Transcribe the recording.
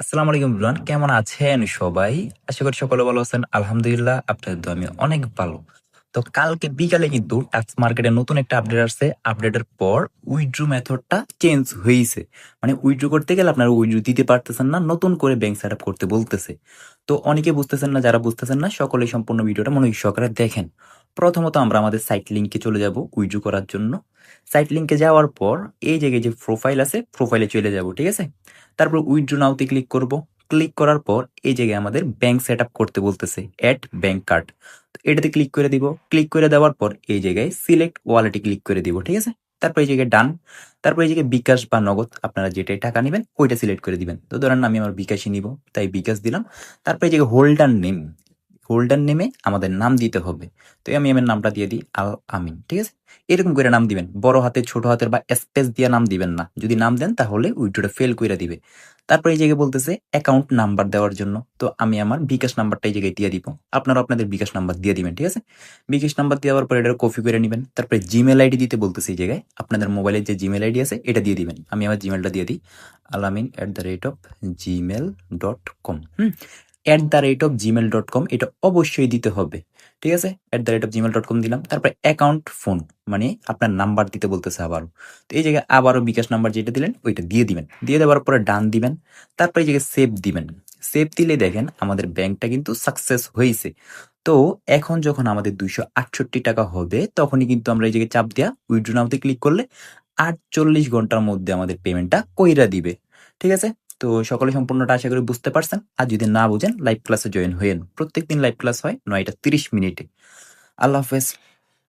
আসসালামু আলাইকুম ইমরান কেমন আছেন সবাই? আশা করি সকলে ভালো আছেন। আলহামদুলিল্লাহ, আপনাদের আমি অনেক ভালো। তো কালকে বিকালে কিন্তু টাক্স মার্কেটে নতুন একটা আপডেট আসছে। আপডেটের পর উইথড্রু মেথডটা চেঞ্জ হয়েছে। মানে উইথড্রু করতে গেলে আপনারা উইথড্রু দিতে পারতেছেন না, নতুন করে ব্যাংক সেট করতে বলতেছে। তো অনেকে বুঝতেছেন না, যারা বুঝতেছেন না, সকলে সম্পূর্ণ ভিডিওটা মনোযোগ সহকারে দেখেন। প্রথমত আমরা আমাদের সাইট লিঙ্কে চলে যাব উইথড্রু করার জন্য। সাইট লিঙ্কে যাওয়ার পর এই জায়গায় যে প্রোফাইল আছে প্রোফাইলে চলে যাব, ঠিক আছে? তারপর উইথড্রো নাওতে ক্লিক করব। ক্লিক করার পর এই জায়গায় আমাদের ব্যাংক সেট করতে বলতেছে অ্যাট ব্যাংক কার্ড তো এটাতে ক্লিক করে দিব। ক্লিক করে দেওয়ার পর এই জায়গায় সিলেক্ট ওয়ালেটে ক্লিক করে দিব, ঠিক আছে? তারপর এই জায়গায় ডান তারপর এই জায়গায় বিকাশ বা নগদ, আপনারা যেটাই টাকা নেবেন, ওইটা সিলেক্ট করে দিবেন। তো ধরেন আমি আমার বিকাশই নিব, তাই বিকাশ দিলাম। তারপর এই জায়গায় হোল্ডার নেম হোল্ডার নেমে আমাদের নাম দিতে হবে। তো আমি আমার নামটা দিয়ে দিই, আল আমিন, ঠিক আছে? এরকম করে নাম দিবেন। বড় হাতের ছোট হাতের বা স্পেস দিয়ে নাম দিবেন না। যদি নাম দেন, তাহলে উইড্রোটা ফেল করে দিবে। তারপর এই জায়গায় বলতেছে অ্যাকাউন্ট নাম্বার দেওয়ার জন্য। তো আমি আমার বিকাশ নাম্বারটা এই জায়গায় দিয়ে দিব। আপনারা আপনাদের বিকাশ নাম্বার দিয়ে দিবেন, ঠিক আছে? বিকাশ নাম্বার দেওয়ার পরে এটা কপি করে নেবেন। তারপরে জিমেল আইডি দিতে বলতেছে এই জায়গায়। আপনাদের মোবাইলের যে জিমেল আইডি আছে, এটা দিয়ে দিবেন। আমি আমার জিমেলটা দিয়ে দিই, Alamin at the rate of Gmail dot com hmm? At the rate of Gmail dot com এটা অবশ্যই দিতে হবে, ঠিক আছে? At the rate of Gmail dot com দিলাম, তারপরে অ্যাকাউন্ট ফোন মানে আপনার নাম্বার দিতে বলতেছে আবারও। তো এই জায়গায় আবারও বিকাশ নাম্বার যেটা দিলেন, ওইটা দিয়ে দিবেন। দিয়ে দেওয়ার পরে ডান দিবেন, তারপরে এই জায়গায় সেভ দিবেন। সেভ দিলে দেখেন আমাদের ব্যাংকটা কিন্তু সাকসেস হয়েছে। তো এখন যখন আমাদের দুইশো আটষট্টি টাকা হবে, তখনই কিন্তু আমরা এই জায়গায় চাপ দেওয়া উইড্রো নামতে ক্লিক করলে আটচল্লিশ ঘণ্টার মধ্যে আমাদের পেমেন্টটা কইরা দিবে, ঠিক আছে? তো সকলে সম্পূর্ণটা আশা করি বুঝতে পারছেন। আর যদি না বুঝেন লাইভ ক্লাসে জয়েন হইয়েন প্রত্যেকদিন লাইভ ক্লাস হয় নয়টা তিরিশ মিনিটে। আল্লাহ হাফেজ।